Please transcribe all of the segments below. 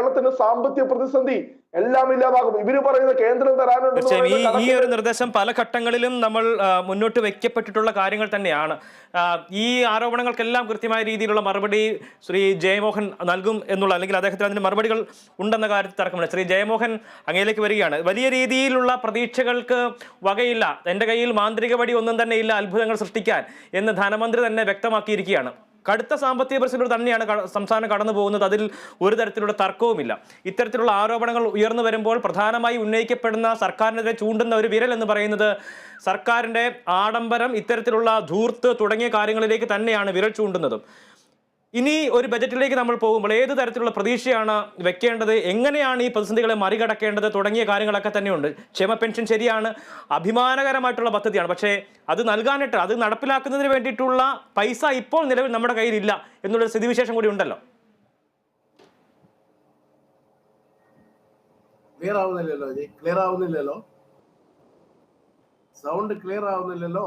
കേരളത്തിന്റെ സാമ്പത്തിക പ്രതിസന്ധി എല്ലാം ഇല്ലാതാകും. ഇവർ പറയുന്ന കേന്ദ്രം തരാനുണ്ട് ഈ ഈ ഒരു നിർദ്ദേശം പല ഘട്ടങ്ങളിലും നമ്മൾ മുന്നോട്ട് വെക്കപ്പെട്ടിട്ടുള്ള കാര്യങ്ങൾ തന്നെയാണ്. ഈ ആരോപണങ്ങൾക്കെല്ലാം കൃത്യമായ രീതിയിലുള്ള മറുപടി ശ്രീ ജയമോഹൻ നൽകും എന്നുള്ള അല്ലെങ്കിൽ അദ്ദേഹത്തിന് അതിന് മറുപടികൾ ഉണ്ടെന്ന കാര്യത്തിൽ തർക്കമില്ല. ശ്രീ ജയമോഹൻ അങ്ങയിലേക്ക് വരികയാണ്. വലിയ രീതിയിലുള്ള പ്രതീക്ഷകൾക്ക് വകയില്ല. എന്റെ കയ്യിൽ മാന്ത്രിക വടി ഒന്നും തന്നെ ഇല്ല അത്ഭുതങ്ങൾ സൃഷ്ടിക്കാൻ എന്ന് ധനമന്ത്രി തന്നെ വ്യക്തമാക്കിയിരിക്കുകയാണ്. കടുത്ത സാമ്പത്തിക പ്രതിസന്ധി തന്നെയാണ് സംസ്ഥാനം കടന്നു പോകുന്നത്. അതിൽ ഒരു തരത്തിലുള്ള തർക്കവുമില്ല. ഇത്തരത്തിലുള്ള ആരോപണങ്ങൾ ഉയർന്നു വരുമ്പോൾ പ്രധാനമായി ഉന്നയിക്കപ്പെടുന്ന സർക്കാരിനെതിരെ ചൂണ്ടുന്ന ഒരു വിരൽ എന്ന് പറയുന്നത് സർക്കാരിന്റെ ആഡംബരം ഇത്തരത്തിലുള്ള ധൂർത്ത് തുടങ്ങിയ കാര്യങ്ങളിലേക്ക് തന്നെയാണ് വിരൽ ചൂണ്ടുന്നതും. ഇനി ഒരു ബജറ്റിലേക്ക് നമ്മൾ പോകുമ്പോൾ ഏത് തരത്തിലുള്ള പ്രതീക്ഷയാണ് വെക്കേണ്ടത്? എങ്ങനെയാണ് ഈ പ്രതിസന്ധികളെ മറികടക്കേണ്ടത്? തുടങ്ങിയ കാര്യങ്ങളൊക്കെ തന്നെയുണ്ട്. ക്ഷേമ പെൻഷൻ ശരിയാണ് അഭിമാനകരമായിട്ടുള്ള പദ്ധതിയാണ്. പക്ഷേ അത് നൽകാനായിട്ട് അത് നടപ്പിലാക്കുന്നതിന് വേണ്ടിയിട്ടുള്ള പൈസ ഇപ്പോൾ നിലവിൽ നമ്മുടെ കയ്യിലില്ല എന്നുള്ളൊരു സ്ഥിതിവിശേഷം കൂടി ഉണ്ടല്ലോ. ക്ലിയർ ആവുന്നില്ലല്ലോ ക്ലിയർ ആവുന്നില്ലല്ലോ. സൗണ്ട് ക്ലിയർ ആവുന്നില്ലല്ലോ.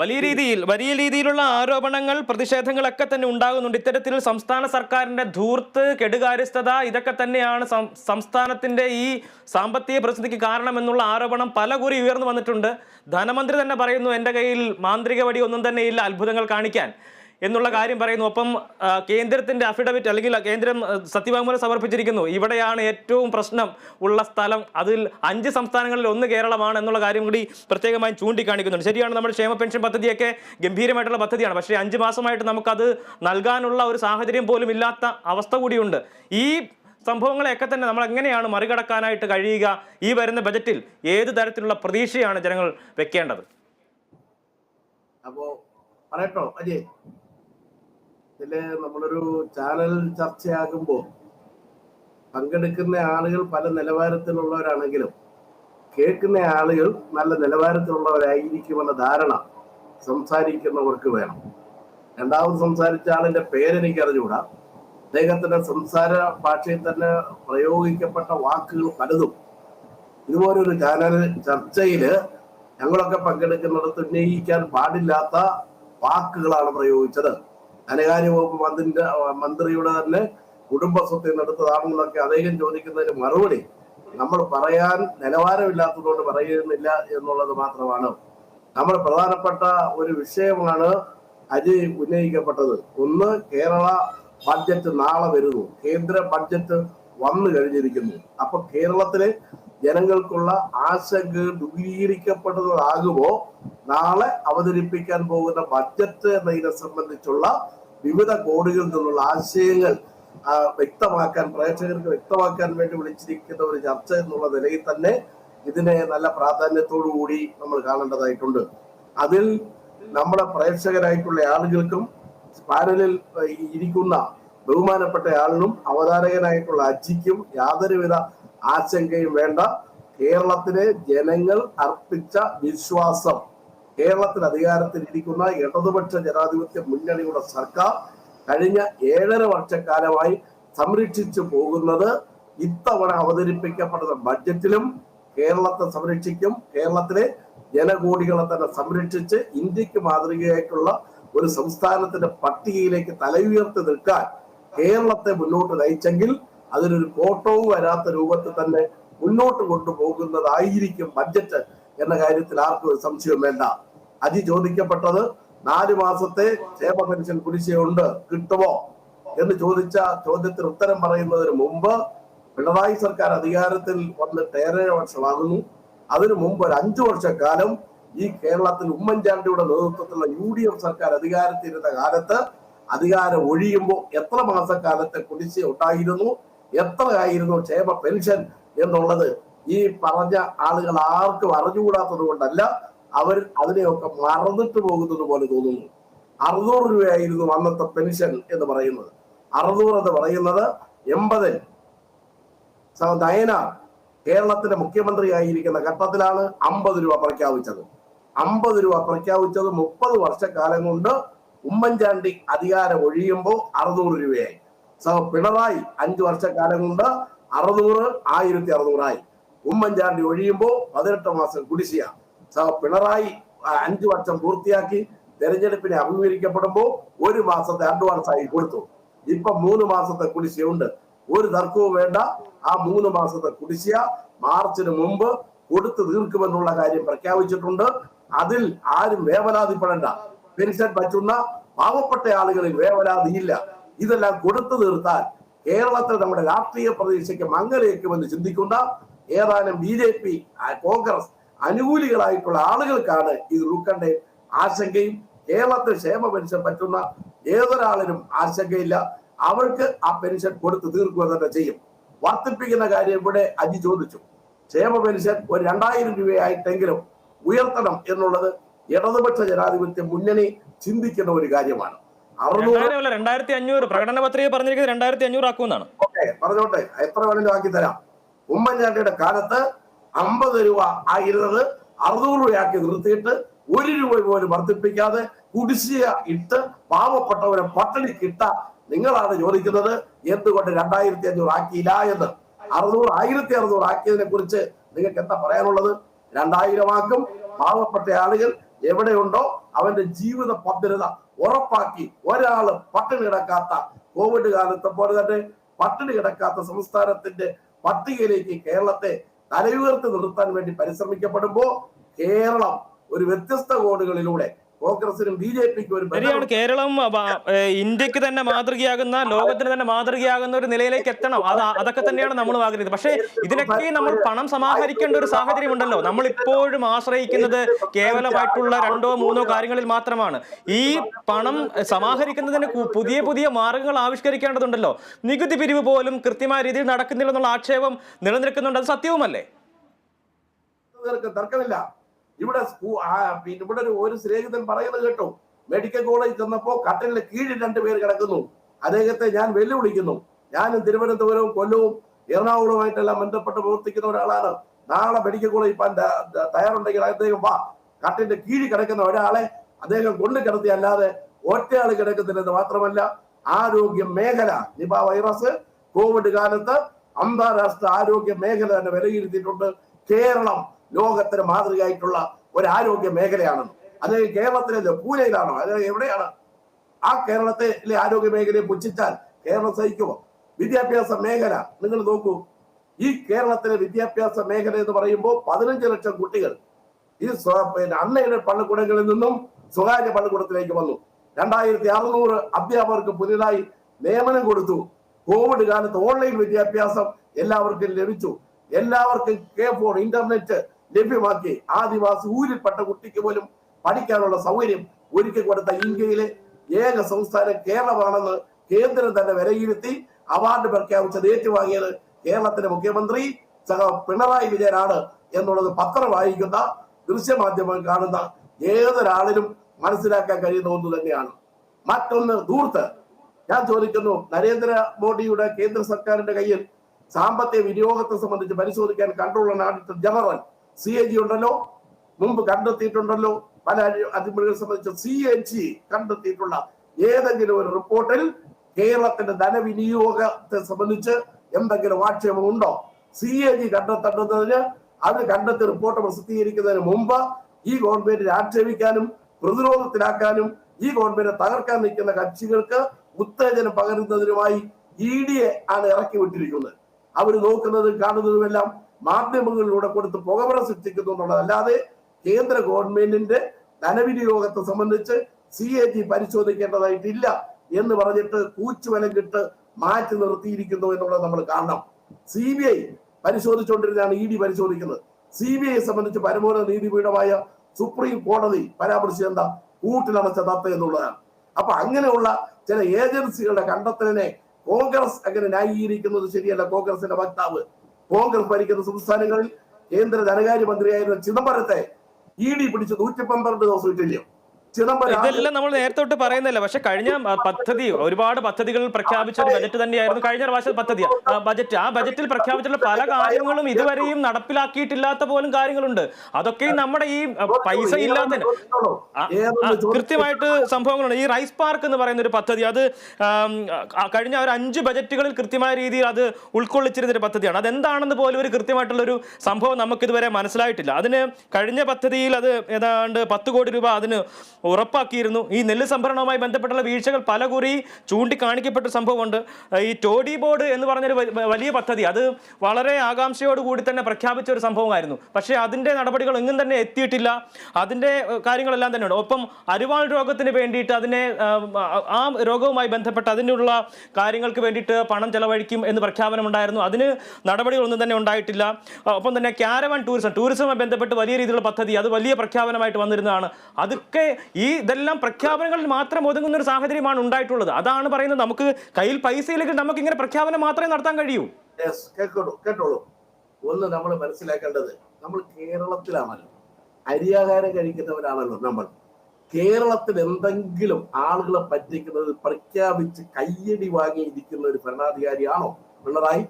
വലിയ രീതിയിൽ വലിയ രീതിയിലുള്ള ആരോപണങ്ങൾ പ്രതിഷേധങ്ങളൊക്കെ തന്നെ ഉണ്ടാകുന്നുണ്ട്. ഇത്തരത്തിൽ സംസ്ഥാന സർക്കാരിന്റെ ധൂർത്ത് കെടുകാര്യസ്ഥത ഇതൊക്കെ തന്നെയാണ് സംസ്ഥാനത്തിന്റെ ഈ സാമ്പത്തിക പ്രതിസന്ധിക്ക് കാരണമെന്നുള്ള ആരോപണം പല കുറി ഉയർന്നു വന്നിട്ടുണ്ട്. ധനമന്ത്രി തന്നെ പറയുന്നു എന്റെ കയ്യിൽ മാന്ത്രിക വടി ഒന്നും തന്നെ ഇല്ല അത്ഭുതങ്ങൾ കാണിക്കാൻ. എന്നുള്ള കാര്യം പറയുന്നു. ഒപ്പം കേന്ദ്രത്തിന്റെ അഫിഡവിറ്റ് അല്ലെങ്കിൽ കേന്ദ്രം സത്യവാങ്മൂലം സമർപ്പിച്ചിരിക്കുന്നു. ഇവിടെയാണ് ഏറ്റവും പ്രശ്നം ഉള്ള സ്ഥലം. അതിൽ അഞ്ച് സംസ്ഥാനങ്ങളിൽ ഒന്ന് കേരളമാണ് എന്നുള്ള കാര്യം കൂടി പ്രത്യേകമായി ചൂണ്ടിക്കാണിക്കുന്നുണ്ട്. ശരിയാണ് നമ്മുടെ ക്ഷേമ പെൻഷൻ പദ്ധതിയൊക്കെ ഗംഭീരമായിട്ടുള്ള പദ്ധതിയാണ്. പക്ഷേ അഞ്ച് മാസമായിട്ട് നമുക്കത് നൽകാനുള്ള ഒരു സാഹചര്യം പോലും ഇല്ലാത്ത അവസ്ഥ കൂടിയുണ്ട്. ഈ സംഭവങ്ങളെയൊക്കെ തന്നെ നമ്മൾ എങ്ങനെയാണ് മറികടക്കാനായിട്ട് കഴിയുക? ഈ വരുന്ന ബജറ്റിൽ ഏത് തരത്തിലുള്ള പ്രതീക്ഷയാണ് ജനങ്ങൾ വെക്കേണ്ടത്? അപ്പോ പറയട്ടോ അജയ്. ഇതിൽ നമ്മളൊരു ചാനൽ ചർച്ചയാകുമ്പോൾ പങ്കെടുക്കുന്ന ആളുകൾ പല നിലവാരത്തിലുള്ളവരാണെങ്കിലും കേൾക്കുന്ന ആളുകൾ നല്ല നിലവാരത്തിലുള്ളവരായിരിക്കുമെന്ന ധാരണ സംസാരിക്കുന്നവർക്ക് വേണം. രണ്ടാമത് സംസാരിച്ച ആളിന്റെ പേരെനിക്ക് അറിഞ്ഞുകൂടാ അദ്ദേഹത്തിന്റെ സംസാര ഭാഷയിൽ തന്നെ പ്രയോഗിക്കപ്പെട്ട വാക്കുകൾ പലതും. ഇതുപോലൊരു ചാനൽ ചർച്ചയിൽ ഞങ്ങളൊക്കെ പങ്കെടുക്കുന്നിടത്ത് ഉന്നയിക്കാൻ പാടില്ലാത്ത വാക്കുകളാണ് പ്രയോഗിച്ചത്. ധനകാര്യ വകുപ്പ് മന്ത്രിന്റെ മന്ത്രിയുടെ തന്നെ കുടുംബ സ്വത്തിൽ നടത്തതാണെന്നൊക്കെ അദ്ദേഹം ചോദിക്കുന്നതിന് മറുപടി നമ്മൾ പറയാൻ നിലവാരമില്ലാത്തതുകൊണ്ട് പറയുന്നില്ല എന്നുള്ളത് മാത്രമാണ്. നമ്മൾ പ്രധാനപ്പെട്ട ഒരു വിഷയമാണ് അജി ഉന്നയിക്കപ്പെട്ടത്. ഒന്ന് കേരള ബഡ്ജറ്റ് നാളെ വരുന്നു. കേന്ദ്ര ബഡ്ജറ്റ് വന്നു കഴിഞ്ഞിരിക്കുന്നു. അപ്പൊ കേരളത്തിലെ ജനങ്ങൾക്കുള്ള ആശങ്ക ദൂരീകരിക്കപ്പെടുന്നതാകുമോ നാളെ അവതരിപ്പിക്കാൻ പോകുന്ന ബഡ്ജറ്റ് എന്നതിനെ സംബന്ധിച്ചുള്ള വിവിധ കോഡുകളിൽ നിന്നുള്ള ആശയങ്ങൾ വ്യക്തമാക്കാൻ പ്രേക്ഷകർക്ക് വ്യക്തമാക്കാൻ വേണ്ടി വിളിച്ചിരിക്കുന്ന ഒരു ചർച്ച എന്നുള്ള നിലയിൽ തന്നെ ഇതിനെ നല്ല പ്രാധാന്യത്തോടു കൂടി നമ്മൾ കാണേണ്ടതായിട്ടുണ്ട്. അതിൽ നമ്മുടെ പ്രേക്ഷകരായിട്ടുള്ള ആളുകൾക്കും പാനലിൽ ഇരിക്കുന്ന ബഹുമാനപ്പെട്ട ആളിനും അവതാരകനായിട്ടുള്ള അജിക്കും യാതൊരുവിധ ആശങ്കയും വേണ്ട. കേരളത്തിലെ ജനങ്ങൾ അർപ്പിച്ച വിശ്വാസം കേരളത്തിൽ അധികാരത്തിൽ ഇരിക്കുന്ന ഇടതുപക്ഷ ജനാധിപത്യ മുന്നണിയുടെ സർക്കാർ കഴിഞ്ഞ ഏഴര വർഷക്കാലമായി സംരക്ഷിച്ചു പോകുന്നത് ഇത്തവണ അവതരിപ്പിക്കപ്പെടുന്ന ബഡ്ജറ്റിലും കേരളത്തെ സംരക്ഷിക്കും. കേരളത്തിലെ ജനകോടികളെ തന്നെ സംരക്ഷിച്ച് ഇന്ത്യയ്ക്ക് മാതൃകയായിട്ടുള്ള ഒരു സംസ്ഥാനത്തിന്റെ പട്ടികയിലേക്ക് തലയുയർത്തി നിൽക്കാൻ കേരളത്തെ മുന്നോട്ട് നയിച്ചെങ്കിൽ അതിനൊരു കോട്ടവും വരാത്ത രൂപത്തിൽ തന്നെ മുന്നോട്ട് കൊണ്ടുപോകുന്നതായിരിക്കും ബഡ്ജറ്റ് എന്ന കാര്യത്തിൽ ആർക്കും ഒരു സംശയം വേണ്ട. അജി ചോദിക്കപ്പെട്ടത് നാല് മാസത്തെ ക്ഷേമ പെൻഷൻ കുടിശ്ശികയുണ്ട് കിട്ടുമോ? എന്ന് ചോദിച്ച ചോദ്യത്തിന് ഉത്തരം പറയുന്നതിന് മുമ്പ് പിണറായി സർക്കാർ അധികാരത്തിൽ വന്നിട്ട് ഏഴര വർഷമാകുന്നു അതിനു മുമ്പ് ഒരു അഞ്ചു വർഷക്കാലം ഈ കേരളത്തിൽ ഉമ്മൻചാണ്ടിയുടെ നേതൃത്വത്തിലുള്ള യു ഡി എഫ് സർക്കാർ അധികാരത്തിരുന്ന കാലത്ത് അധികാരം ഒഴിയുമ്പോൾ എത്ര മാസക്കാലത്തെ കുടിശ്ശിക ഉണ്ടായിരുന്നു എത്ര ആയിരുന്നു ക്ഷേമ പെൻഷൻ എന്നുള്ളത് ഈ പറഞ്ഞ ആളുകൾ ആർക്കും അറിഞ്ഞുകൂടാത്തത് കൊണ്ടല്ല അവർ അതിനെയൊക്കെ മറന്നിട്ട് പോകുന്നത് പോലെ തോന്നുന്നു. അറുന്നൂറ് രൂപയായിരുന്നു അന്നത്തെ പെൻഷൻ എന്ന് പറയുന്നത്. അറുന്നൂറ് എന്ന് പറയുന്നത് എൺപതിൽ. സ- നയനാർ കേരളത്തിന്റെ മുഖ്യമന്ത്രിയായിരിക്കുന്ന ഘട്ടത്തിലാണ് അമ്പത് രൂപ പ്രഖ്യാപിച്ചത്. അമ്പത് രൂപ പ്രഖ്യാപിച്ചത് മുപ്പത് വർഷക്കാലം കൊണ്ട് ഉമ്മൻചാണ്ടി അധികാരം ഒഴിയുമ്പോൾ അറുന്നൂറ് രൂപയായി. സോ പിണറായി അഞ്ചു വർഷക്കാലം കൊണ്ട് അറുന്നൂറ് ആയിരത്തി അറുന്നൂറായി. ഉമ്മൻചാണ്ടി ഒഴിയുമ്പോൾ പതിനെട്ട് മാസം കുടിശ്ശിക. സോ പിണറായി അഞ്ചു വർഷം പൂർത്തിയാക്കി തെരഞ്ഞെടുപ്പിനെ അഭിമുഖീകരിക്കപ്പെടുമ്പോൾ ഒരു മാസത്തെ അഡ്വാൻസ് ആയി കൊടുത്തു. ഇപ്പൊ മൂന്ന് മാസത്തെ കുടിശ്ശിയുണ്ട് ഒരു തർക്കവും വേണ്ട. ആ മൂന്ന് മാസത്തെ കുടിശ്ശിയ മാർച്ചിന് മുമ്പ് കൊടുത്തു തീർക്കുമെന്നുള്ള കാര്യം പ്രഖ്യാപിച്ചിട്ടുണ്ട്. അതിൽ ആരും വേവലാതിപ്പെടേണ്ട. പെൻഷൻ പറ്റുന്ന പാവപ്പെട്ട ആളുകളിൽ വേവലാതിയില്ല. ഇതെല്ലാം കൊടുത്തു തീർത്താൽ കേരളത്തിൽ നമ്മുടെ രാഷ്ട്രീയ പ്രതീക്ഷയ്ക്ക് മങ്ങലേക്കുമെന്ന് ചിന്തിക്കുന്ന ഏതാനും ബി കോൺഗ്രസ് അനുകൂലികളായിട്ടുള്ള ആളുകൾക്കാണ് ഇത് ഉൾക്കണ്ട ആശങ്കയും കേരളത്തിൽ ക്ഷേമ പെൻഷൻ പറ്റുന്ന ഏതൊരാളിനും ആശങ്കയില്ല. അവർക്ക് ആ പെൻഷൻ കൊടുത്തു തീർക്കുക തന്നെ ചെയ്യും. വർദ്ധിപ്പിക്കുന്ന കാര്യം ഇവിടെ അജി ചോദിച്ചു. ക്ഷേമ പെൻഷൻ ഒരു രണ്ടായിരം രൂപയായിട്ടെങ്കിലും ഉയർത്തണം എന്നുള്ളത് ഇടതുപക്ഷ ജനാധിപത്യ മുന്നണി ചിന്തിക്കുന്ന ഒരു കാര്യമാണ്. അറുന്നൂറ് രണ്ടായിരം അല്ല രണ്ടായിരത്തി അഞ്ഞൂറ് പ്രകടന പത്രിക പറഞ്ഞിരിക്കുന്നത് രണ്ടായിരത്തി അഞ്ഞൂറ് ആക്കുമെന്നാണ്. ഓക്കെ പറഞ്ഞോട്ടെ. എത്ര വേണമെങ്കിലും ആക്കി തരാം. ഉമ്മൻചാണ്ടിയുടെ കാലത്ത് അമ്പത് രൂപ ആയിരുന്നത് അറുന്നൂറ് രൂപയാക്കി നിർത്തിയിട്ട് ഒരു രൂപ പോലും വർദ്ധിപ്പിക്കാതെ കുടിശ്ശിക ഇട്ട് പാവപ്പെട്ടവരെ പട്ടിണി കിട്ട നിങ്ങളാണ് ചോദിക്കുന്നത് എന്തുകൊണ്ട് രണ്ടായിരത്തി അഞ്ഞൂറ് ആക്കിയില്ല എന്ന്? അറുന്നൂറ് ആയിരത്തി അറുന്നൂറ് ആക്കിയതിനെ കുറിച്ച് നിങ്ങൾക്ക് എന്താ പറയാനുള്ളത്? രണ്ടായിരം ആക്കും. പാവപ്പെട്ട ആളുകൾ എവിടെയുണ്ടോ അവന്റെ ജീവിത ഭദ്രത ഉറപ്പാക്കി ഒരാൾ പട്ടിണി കിടക്കാത്ത കോവിഡ് കാലത്തെ പോലെ തന്നെ പട്ടിണി കിടക്കാത്ത സംസ്ഥാനത്തിന്റെ പട്ടികയിലേക്ക് കേരളത്തെ തലയുയർത്തി നിർത്താൻ വേണ്ടി പരിശ്രമിക്കപ്പെടുമ്പോൾ കേരളം ഒരു വ്യത്യസ്ത കോണുകളിലൂടെ കോൺഗ്രസിനും ബി ജെ പിക്കും ഒരു ശരിയാണ് കേരളം ഇന്ത്യയ്ക്ക് തന്നെ മാതൃകയാകുന്ന ലോകത്തിന് തന്നെ മാതൃകയാകുന്ന ഒരു നിലയിലേക്ക് എത്തണം. അത് അതൊക്കെ തന്നെയാണ് നമ്മൾ ആഗ്രഹിക്കുന്നത്. പക്ഷേ ഇതിനൊക്കെ നമ്മൾ പണം സമാഹരിക്കേണ്ട ഒരു സാഹചര്യം ഉണ്ടല്ലോ. നമ്മൾ ഇപ്പോഴും ആശ്രയിക്കുന്നത് കേവലമായിട്ടുള്ള രണ്ടോ മൂന്നോ കാര്യങ്ങളിൽ മാത്രമാണ്. ഈ പണം സമാഹരിക്കുന്നതിന് പുതിയ പുതിയ മാർഗങ്ങൾ ആവിഷ്കരിക്കേണ്ടതുണ്ടല്ലോ. നികുതി പിരിവ് പോലും കൃത്യമായ രീതിയിൽ നടക്കുന്നില്ലെന്നുള്ള ആക്ഷേപം നിലനിൽക്കുന്നുണ്ട്. അത് സത്യവുമല്ലേ തർക്കമില്ല. ഇവിടെ ഇവിടെ ഒരു ഒരു സ്നേഹിതൻ പറയുന്നത് കേട്ടോ. മെഡിക്കൽ കോളേജിൽ ചെന്നപ്പോ കട്ടലിന് കീഴിൽ രണ്ടുപേർ കിടക്കുന്നു. അദ്ദേഹത്തെ ഞാൻ വെല്ലുവിളിക്കുന്നു. ഞാനും തിരുവനന്തപുരവും കൊല്ലവും എറണാകുളവുമായിട്ടെല്ലാം ബന്ധപ്പെട്ട് പ്രവർത്തിക്കുന്ന ഒരാളാണ്. നാളെ മെഡിക്കൽ കോളേജ് ഇപ്പം ത- ത- തയ്യാറുണ്ടെങ്കിൽ അദ്ദേഹം വാ. കട്ടിന്റെ കീഴിൽ കിടക്കുന്ന ഒരാളെ അദ്ദേഹം കൊണ്ടു കിടത്തി അല്ലാതെ ഒറ്റയാൾ കിടക്കുന്നില്ലെന്ന് മാത്രമല്ല ആരോഗ്യ മേഖല നിപ വൈറസ് കോവിഡ് കാലത്ത് അന്താരാഷ്ട്ര ആരോഗ്യ മേഖല തന്നെ വിലയിരുത്തിയിട്ടുണ്ട്. കേരളം ലോകത്തിന് മാതൃകയായിട്ടുള്ള ഒരു ആരോഗ്യ മേഖലയാണെന്ന്. അല്ലെങ്കിൽ കേരളത്തിലെ പൂനെയിലാണോ? അല്ലെങ്കിൽ എവിടെയാണ്? ആ കേരളത്തിലെ ആരോഗ്യ മേഖലയെ പുച്ഛിച്ചാൽ കേരളം സഹിക്കുമോ? വിദ്യാഭ്യാസ മേഖല നിങ്ങൾ നോക്കൂ. ഈ കേരളത്തിലെ വിദ്യാഭ്യാസ മേഖല എന്ന് പറയുമ്പോൾ പതിനഞ്ച് ലക്ഷം കുട്ടികൾ ഈ അന്നയുടെ പള്ളിക്കൂടങ്ങളിൽ നിന്നും സ്വകാര്യ പള്ളിക്കൂടത്തിലേക്ക് വന്നു. രണ്ടായിരത്തി അറുന്നൂറ് അധ്യാപകർക്ക് പുതിയതായി നിയമനം കൊടുത്തു. കോവിഡ് കാലത്ത് ഓൺലൈൻ വിദ്യാഭ്യാസം എല്ലാവർക്കും ലഭിച്ചു. എല്ലാവർക്കും കെ ഫോൺ ഇന്റർനെറ്റ് ലഭ്യമാക്കി ആദിവാസി ഊരിൽപ്പെട്ട കുട്ടിക്ക് പോലും പഠിക്കാനുള്ള സൗകര്യം ഒരുക്കി കൊടുത്ത ഇന്ത്യയിലെ ഏക സംസ്ഥാനം കേരളമാണെന്ന് കേന്ദ്രം തന്നെ വിലയിരുത്തി അവാർഡ് പ്രഖ്യാപിച്ചത് ഏറ്റുവാങ്ങിയത് കേരളത്തിന്റെ മുഖ്യമന്ത്രി സഹ പിണറായി വിജയനാണ് എന്നുള്ളത് പത്രം വായിക്കുന്ന ദൃശ്യമാധ്യമം കാണുന്ന ഏതൊരാളിലും മനസ്സിലാക്കാൻ കഴിയുന്ന ഒന്ന് തന്നെയാണ്. മറ്റൊന്ന് ദൂർത്ത് ഞാൻ ചോദിക്കുന്നു നരേന്ദ്ര മോദിയുടെ കേന്ദ്ര സർക്കാരിന്റെ കയ്യിൽ സാമ്പത്തിക വിനിയോഗത്തെ സംബന്ധിച്ച് പരിശോധിക്കാൻ controller auditor general C A G ഉണ്ടല്ലോ. മുമ്പ് കണ്ടെത്തിയിട്ടുണ്ടല്ലോ. പല അഴിമതികളെ സംബന്ധിച്ച് സി എ ജി കണ്ടെത്തിയിട്ടുള്ള ഏതെങ്കിലും ഒരു റിപ്പോർട്ടിൽ കേരളത്തിന്റെ ധനവിനിയോഗത്തെ സംബന്ധിച്ച് എന്തെങ്കിലും ആക്ഷേപം ഉണ്ടോ? സി എ ജി കണ്ടെത്തേണ്ടതിന് അത് കണ്ടെത്തി റിപ്പോർട്ട് പ്രസിദ്ധീകരിക്കുന്നതിന് മുമ്പ് ഈ ഗവൺമെന്റിനെ ആക്ഷേപിക്കാനും പ്രതിരോധത്തിലാക്കാനും ഈ ഗവൺമെന്റിനെ തകർക്കാൻ നിൽക്കുന്ന കക്ഷികൾക്ക് ഉത്തേജനം പകരുന്നതിനുമായി ഇ ഡിയെ ആണ് ഇറക്കി വിട്ടിരിക്കുന്നത് അവർ നോക്കുന്നതും കാണുന്നതുമെല്ലാം മാധ്യമങ്ങളിലൂടെ കൊടുത്ത് പുകമറ സൃഷ്ടിക്കുന്നു എന്നുള്ളതല്ലാതെ കേന്ദ്ര ഗവൺമെന്റിന്റെ ധനവിനിയോഗത്തെ സംബന്ധിച്ച് സി എ ജി പരിശോധിക്കേണ്ടതായിട്ടില്ല എന്ന് പറഞ്ഞിട്ട് കൂച്ചുവലം കിട്ട് മാറ്റി നിർത്തിയിരിക്കുന്നു എന്നുള്ളത് നമ്മൾ കാണണം. സി ബി ഐ പരിശോധിച്ചുകൊണ്ടിരുന്നതാണ് ഇ ഡി പരിശോധിക്കുന്നത്. സി ബി ഐ സംബന്ധിച്ച് പരമോന്നത നീതിപീഠമായ സുപ്രീം കോടതി പരാമർശിച്ചത് എന്താ? കൂട്ടിലടച്ച തത്ത എന്നുള്ളതാണ്. അപ്പൊ അങ്ങനെയുള്ള ചില ഏജൻസികളുടെ കണ്ടെത്തലിനെ കോൺഗ്രസ് അങ്ങനെ ന്യായീകരിക്കുന്നത് ശരിയല്ല കോൺഗ്രസിന്റെ വക്താവ്. കോൺഗ്രസ് ഭരിക്കുന്ന സംസ്ഥാനങ്ങളിൽ കേന്ദ്ര ധനകാര്യ മന്ത്രിയായിരുന്ന ചിദംബരത്തെ ഇ ഡി പിടിച്ച് നൂറ്റി പന്ത്രണ്ട് ദിവസം ഇട്ടില്ലയോ ഇതെല്ലാം നമ്മൾ നേരത്തെ തൊട്ട് പറയുന്നില്ല പക്ഷെ കഴിഞ്ഞ പദ്ധതി ഒരുപാട് പദ്ധതികൾ പ്രഖ്യാപിച്ച ഒരു ബജറ്റ് തന്നെയായിരുന്നു. കഴിഞ്ഞ പ്രാവശ്യം പദ്ധതി ബജറ്റ് ആ ബജറ്റിൽ പ്രഖ്യാപിച്ചിട്ടുള്ള പല കാര്യങ്ങളും ഇതുവരെയും നടപ്പിലാക്കിയിട്ടില്ലാത്ത പോലും കാര്യങ്ങളുണ്ട്. അതൊക്കെ നമ്മുടെ ഈ പൈസ ഇല്ലാത്ത ആ, ആ, കൃത്യമായിട്ട് സംഭവങ്ങളുണ്ട്. ഈ റൈസ് പാർക്ക് എന്ന് പറയുന്ന ഒരു പദ്ധതി അത് കഴിഞ്ഞ ഒരു അഞ്ച് ബജറ്റുകളിൽ കൃത്യമായ രീതിയിൽ അത് ഉൾക്കൊള്ളിച്ചിരുന്ന ഒരു പദ്ധതിയാണ്. അതെന്താണെന്ന് പോലും ഒരു കൃത്യമായിട്ടുള്ള ഒരു സംഭവം നമുക്ക് ഇതുവരെ മനസ്സിലായിട്ടില്ല. അതിന് കഴിഞ്ഞ പദ്ധതിയിൽ അത് ഏതാണ്ട് പത്ത് കോടി രൂപ അതിന് ഉറപ്പാക്കിയിരുന്നു. ഈ നെല്ല് സംഭരണവുമായി ബന്ധപ്പെട്ടുള്ള വീഴ്ചകൾ പല കുറി ചൂണ്ടിക്കാണിക്കപ്പെട്ട സംഭവമുണ്ട്. ഈ ടോഡി ബോർഡ് എന്ന് പറഞ്ഞൊരു വലിയ പദ്ധതി അത് വളരെ ആകാംക്ഷയോടുകൂടി തന്നെ പ്രഖ്യാപിച്ച ഒരു സംഭവമായിരുന്നു. പക്ഷേ അതിന്റെ നടപടികൾ എങ്ങും തന്നെ എത്തിയിട്ടില്ല. അതിന്റെ കാര്യങ്ങളെല്ലാം തന്നെയുണ്ട്. ഒപ്പം അരിവാൾ രോഗത്തിന് വേണ്ടിയിട്ട് അതിനെ ആ, ആ രോഗവുമായി ബന്ധപ്പെട്ട് അതിനുള്ള കാര്യങ്ങൾക്ക് വേണ്ടിയിട്ട് പണം ചെലവഴിക്കും എന്ന് പ്രഖ്യാപനം ഉണ്ടായിരുന്നു അതിന് നടപടികളൊന്നും തന്നെ ഉണ്ടായിട്ടില്ല. ഒപ്പം തന്നെ ക്യാരവൻ ടൂറിസം ടൂറിസവുമായി ബന്ധപ്പെട്ട് വലിയ രീതിയിലുള്ള പദ്ധതി അത് വലിയ പ്രഖ്യാപനമായിട്ട് വന്നിരുന്നതാണ്. അതൊക്കെ ഈ ഇതെല്ലാം പ്രഖ്യാപനങ്ങളിൽ മാത്രം ഒതുങ്ങുന്ന ഒരു സാഹചര്യമാണ് ഉണ്ടായിട്ടുള്ളത്. അതാണ് പറയുന്നത് നമുക്ക് കയ്യിൽ പൈസ ഇല്ലെങ്കിൽ നമുക്ക് ഇങ്ങനെ പ്രഖ്യാപനം മാത്രമേ നടത്താൻ കഴിയൂ. കേൾക്കോളൂ കേട്ടോളൂ. ഒന്ന് നമ്മൾ മനസ്സിലാക്കേണ്ടത് നമ്മൾ കേരളത്തിലാണല്ലോ. അരിയാഹാരം കഴിക്കുന്നവരാണല്ലോ നമ്മൾ. കേരളത്തിൽ എന്തെങ്കിലും ആളുകളെ പറ്റിക്കുന്നത് പ്രഖ്യാപിച്ച് കയ്യടി വാങ്ങിയിരിക്കുന്ന ഒരു ഭരണാധികാരിയാണോ പിണറായി?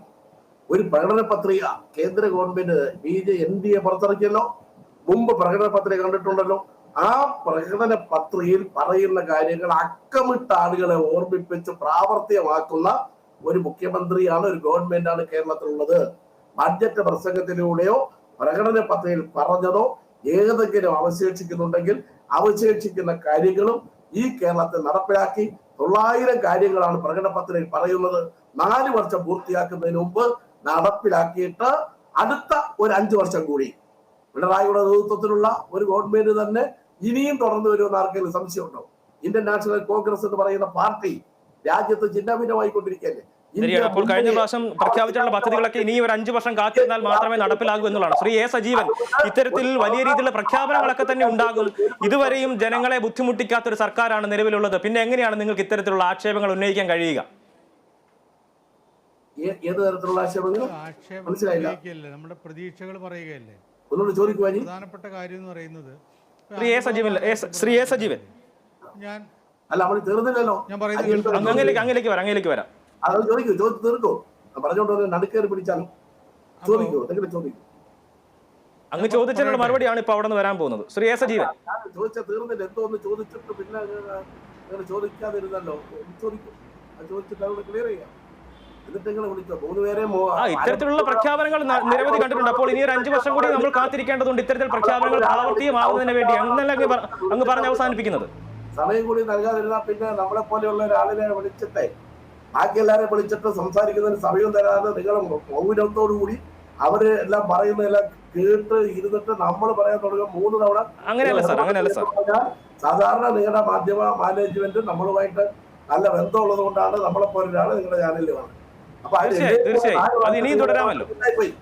ഒരു പ്രകടന പത്രിക കേന്ദ്ര government B J N D A പുറത്തിറക്കിയല്ലോ. മുമ്പ് പ്രകടന പത്രിക കണ്ടിട്ടുണ്ടല്ലോ. ആ പ്രകടന പത്രികയിൽ പറയുന്ന കാര്യങ്ങൾ അക്കമിട്ട ആളുകളെ ഓർമ്മിപ്പിച്ച് പ്രാവർത്തികമാക്കുന്ന ഒരു മുഖ്യമന്ത്രിയാണ് ഒരു ഗവൺമെന്റ് ഗവൺമെന്റാണ് കേരളത്തിലുള്ളത്. ബഡ്ജറ്റ് പ്രസംഗത്തിലൂടെയോ പ്രകടന പത്രികയിൽ പറഞ്ഞതോ ഏതെങ്കിലും അവശേഷിക്കുന്നുണ്ടെങ്കിൽ അവശേഷിക്കുന്ന കാര്യങ്ങളും ഈ കേരളത്തിൽ നടപ്പിലാക്കി തൊള്ളായിരം കാര്യങ്ങളാണ് പ്രകടന പത്രികയിൽ പറയുന്നത്. നാല് വർഷം പൂർത്തിയാക്കുന്നതിന് മുമ്പ് നടപ്പിലാക്കിയിട്ട് അടുത്ത ഒരു അഞ്ചു വർഷം കൂടി പിണറായിയുടെ നേതൃത്വത്തിലുള്ള ഒരു ഗവൺമെന്റ് തന്നെ ഇനിയും തുടർന്നു വരുമെന്ന് ആർക്കെങ്കിലും സംശയമുണ്ടോ? ഇന്ത്യൻ നാഷണൽ കോൺഗ്രസ് എന്ന് പറയുന്ന പാർട്ടി രാജ്യത്ത് ചിഹ്നഭിന്നമായിക്കൊണ്ടിരിക്കുകയല്ലേ ശരിയാണ്. അപ്പോൾ കഴിഞ്ഞ പ്രാവശ്യം പ്രഖ്യാപിച്ചിട്ടുള്ള പദ്ധതികളൊക്കെ ഇനി ഒരു അഞ്ചു വർഷം കാത്തിരുന്നാൽ മാത്രമേ നടപ്പിലാകൂ എന്നുള്ളതാണ്. ശ്രീ എ സജീവൻ ഇത്തരത്തിൽ വലിയ രീതിയിലുള്ള പ്രഖ്യാപനങ്ങളൊക്കെ തന്നെ ഉണ്ടാകും. ഇതുവരെയും ജനങ്ങളെ ബുദ്ധിമുട്ടിക്കാത്ത ഒരു സർക്കാരാണ് നിലവിലുള്ളത്. പിന്നെ എങ്ങനെയാണ് നിങ്ങൾക്ക് ഇത്തരത്തിലുള്ള ആക്ഷേപങ്ങൾ ഉന്നയിക്കാൻ കഴിയുക? ഏത് തരത്തിലുള്ള മനസ്സിലായില്ല. നമ്മുടെ പ്രതീക്ഷകൾ പറയുകയല്ലേ? പ്രധാനപ്പെട്ട കാര്യം എന്ന് പറയുന്നത് ശ്രീ എ സജീവൻ ശ്രീ എ സജീവൻ. ഞാൻ അല്ല തീർന്നില്ലല്ലോ. ഞാൻ പറയുന്നത് വരാം വരാം. അത് ചോദിക്കൂ ചോദിച്ചു തീർക്കൂ? പറഞ്ഞോണ്ട് നടുക്കേറി പിടിച്ചാലും ചോദിക്കൂ എന്തെങ്കിലും ചോദിക്കൂ. അങ്ങ് ചോദിച്ചതിനുള്ള മറുപടിയാണ് ഇപ്പൊ അവിടെ നിന്ന് വരാൻ പോകുന്നത്. ശ്രീ എ സജീവൻ. ചോദിച്ചാൽ ചോദിച്ച തീർന്നില്ല. എന്തോ ഒന്ന് ചോദിച്ചിട്ട് പിന്നെ ചോദിക്കാതിരുന്നല്ലോ. ചോദിക്കും. ചോദിച്ചിട്ട് അവിടെ ക്ലിയർ ചെയ്യാം. ആ ഇത്തരത്തിലുള്ള പ്രഖ്യാപനങ്ങൾ നിരവധി കണ്ടിട്ടുണ്ട്. അപ്പോൾ ഇനി ഒരു അഞ്ചു വർഷം കൂടി നമ്മൾ കാത്തിരിക്കേണ്ടതുണ്ട് ഇത്തരത്തിൽ പ്രഖ്യാപനങ്ങൾ പ്രാവർത്തികമാകുന്നതിന് വേണ്ടി. അങ്ങനെ അങ്ങ് പറ- പറഞ്ഞ് അവസാനിപ്പിക്കുന്നത്. സമയം കൂടി നൽകാതിരുന്നാൽ പിന്നെ നമ്മളെ പോലെയുള്ള ഒരാളിനെ വിളിച്ചിട്ടേ ബാക്കി എല്ലാവരെയും വിളിച്ചിട്ട് സംസാരിക്കുന്നതിന് സമയം തരാതെ നിങ്ങൾ മൗനത്തോടു കൂടി അവർ എല്ലാം പറയുന്നതെല്ലാം കേട്ട് ഇരുന്നിട്ട് നമ്മൾ പറയാൻ തുടങ്ങും മൂന്ന് തവണ. അങ്ങനെയല്ല സാർ അങ്ങനെയല്ല സാർ. സാധാരണ നിങ്ങളുടെ മാധ്യമ മാനേജ്മെന്റ് നമ്മളുമായിട്ട് നല്ല ബന്ധമുള്ളത് കൊണ്ടാണ് നമ്മളെ പോലെ ഒരാൾ നിങ്ങളുടെ ചാനലിൽ വന്നത്. തീർച്ചയായും, തീർച്ചയായും. അത് ഇനിയും വർഷത്തിൽ തുടരാമല്ലോ. പോയി.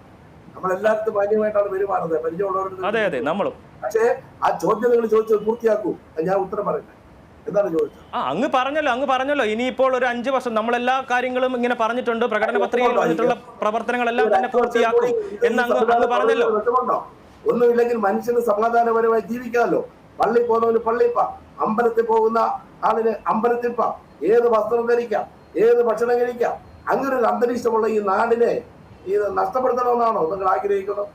നമ്മളെല്ലായിടത്തും മാന്യമായിട്ടാണ് പെരുമാറുന്നത്. പരിചയമുള്ളവരുടെ അതെ അതെ നമ്മളും. പക്ഷേ ആ ചോദ്യം നിങ്ങൾ ചോദിച്ചത് പൂർത്തിയാക്കൂ. ഞാൻ ഉത്തരം പറയട്ടെ. ആ അങ്ങ് പറഞ്ഞല്ലോ അങ്ങ് പറഞ്ഞല്ലോ. ഇനിയിപ്പോൾ ഒരു അഞ്ചു വർഷം നമ്മൾ എല്ലാ കാര്യങ്ങളും ഇങ്ങനെ പറഞ്ഞിട്ടുണ്ട്. പ്രകടന പത്രികയിൽ വന്നിട്ടുള്ള പ്രവർത്തനങ്ങളെല്ലാം തന്നെ പൂർത്തിയാക്കും എന്ന് അങ്ങ് അങ്ങ് പറഞ്ഞല്ലോ. ഒന്നുമില്ലെങ്കിൽ മനുഷ്യന് സമാധാനപരമായി ജീവിക്കാമല്ലോ. പള്ളി പോകുന്നവന് പള്ളിപ്പ. അമ്പലത്തിൽ പോകുന്ന ആളിന് അമ്പലത്തിൽ ഏത് വസ്ത്രം ധരിക്കാം? ഏത് ഭക്ഷണം കഴിക്കാം? അങ്ങനെ ഒരു അന്തരീക്ഷമുള്ള ഈ നാടിനെ ഇത് നഷ്ടപ്പെടുത്തണമെന്നാണോ നിങ്ങൾ ആഗ്രഹിക്കുന്നത്?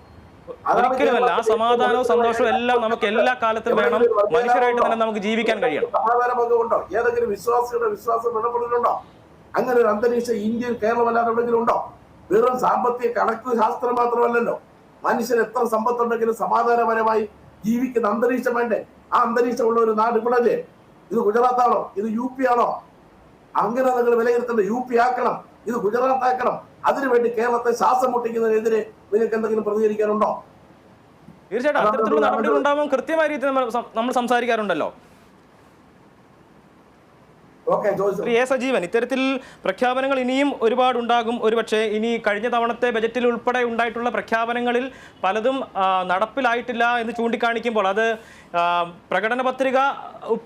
ഒരിക്കലുമല്ല ആ സമാധാനവും സന്തോഷവും എല്ലാം നമുക്ക് എല്ലാ കാലത്തും വേണം. മനുഷ്യരായിട്ട് തന്നെ നമുക്ക് ജീവിക്കാൻ കഴിയണം. സമാധാനമൊക്കെ ഉണ്ടോ? ഏതെങ്കിലും വിശ്വാസികളുടെ വിശ്വാസം ഇടപെടുന്നുണ്ടോ അങ്ങനെ ഒരു അന്തരീക്ഷം ഇന്ത്യയിൽ കേരളമല്ലാതെ എവിടെയെങ്കിലും ഉണ്ടോ? വെറും സാമ്പത്തിക കണക്ക് ശാസ്ത്രം മാത്രമല്ലല്ലോ. മനുഷ്യന് എത്ര സമ്പത്തുണ്ടെങ്കിലും സമാധാനപരമായി ജീവിക്കുന്ന അന്തരീക്ഷം വേണ്ടേ? ആ അന്തരീക്ഷമുള്ള ഒരു നാട് ഇവിടല്ലേ? ഇത് ഗുജറാത്താണോ? ഇത് യു പി ആണോ? അങ്ങനെ നിങ്ങൾ വിലയിരുത്തേണ്ട യു പി ആക്കണം. ഇത് ഗുജറാത്ത് ആക്കണം അതിനുവേണ്ടി കേരളത്തെ ശ്വാസം മുട്ടിക്കുന്നതിനെതിരെ നിങ്ങൾക്ക് എന്തെങ്കിലും പ്രതികരിക്കാനുണ്ടോ? തീർച്ചയായിട്ടും അത്തരത്തിലുള്ള നടപടികൾ ഉണ്ടാകുമ്പോൾ കൃത്യമായ രീതിയിൽ നമ്മൾ സംസാരിക്കാറുണ്ടല്ലോ. ശ്രീ എ സജീവൻ ഇത്തരത്തിൽ പ്രഖ്യാപനങ്ങൾ ഇനിയും ഒരുപാട് ഉണ്ടാകും. ഒരുപക്ഷെ ഇനി കഴിഞ്ഞ തവണത്തെ ബജറ്റിൽ ഉൾപ്പെടെ ഉണ്ടായിട്ടുള്ള പ്രഖ്യാപനങ്ങളിൽ പലതും നടപ്പിലായിട്ടില്ല എന്ന് ചൂണ്ടിക്കാണിക്കുമ്പോൾ അത് പ്രകടന പത്രിക